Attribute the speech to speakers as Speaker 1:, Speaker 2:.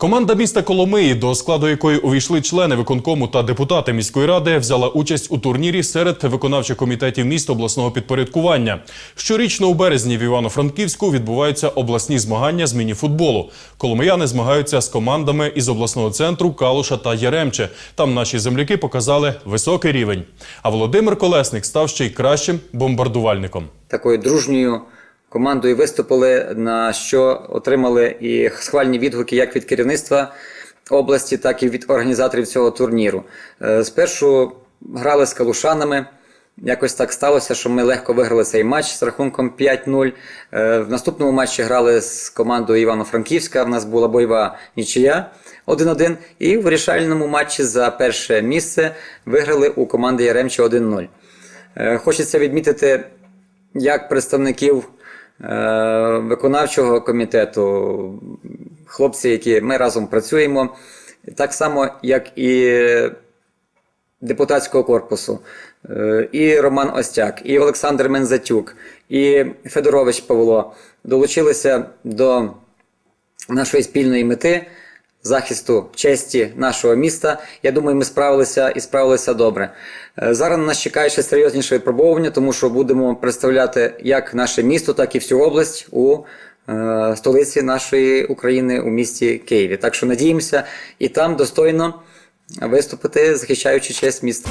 Speaker 1: Команда міста Коломиї, до складу якої увійшли члени виконкому та депутати міської ради, взяла участь у турнірі серед виконавчих комітетів міст обласного підпорядкування. Щорічно у березні в Івано-Франківську відбуваються обласні змагання з мініфутболу. Коломияни змагаються з командами із обласного центру Калуша та Яремче. Там наші земляки показали високий рівень. А Володимир Колесник став ще й кращим бомбардувальником.
Speaker 2: такою дружньою командою виступили, на що отримали і схвальні відгуки як від керівництва області, так і від організаторів цього турніру. Е, Спершу грали з калушанами. Якось так сталося, що ми легко виграли цей матч з рахунком 5-0. Е, В наступному матчі грали з командою Івано-Франківська. В нас була бойова нічия 1-1. І в вирішальному матчі за перше місце виграли у команди Яремче 1-0. Е, Хочеться відмітити як представників виконавчого комітету, хлопці, які ми разом працюємо, так само, як і депутатського корпусу, е, і Роман Остяк, і Олександр Мензатюк, і Федорович Павло долучилися до нашої спільної мети захисту честі нашого міста. Я думаю, ми справилися і справилися добре. Е, Зараз нас чекає ще серйозніше випробування, тому що будемо представляти як наше місто, так і всю область у е, столиці нашої України у місті Києві. Так що надіємося і там достойно виступити, захищаючи честь міста.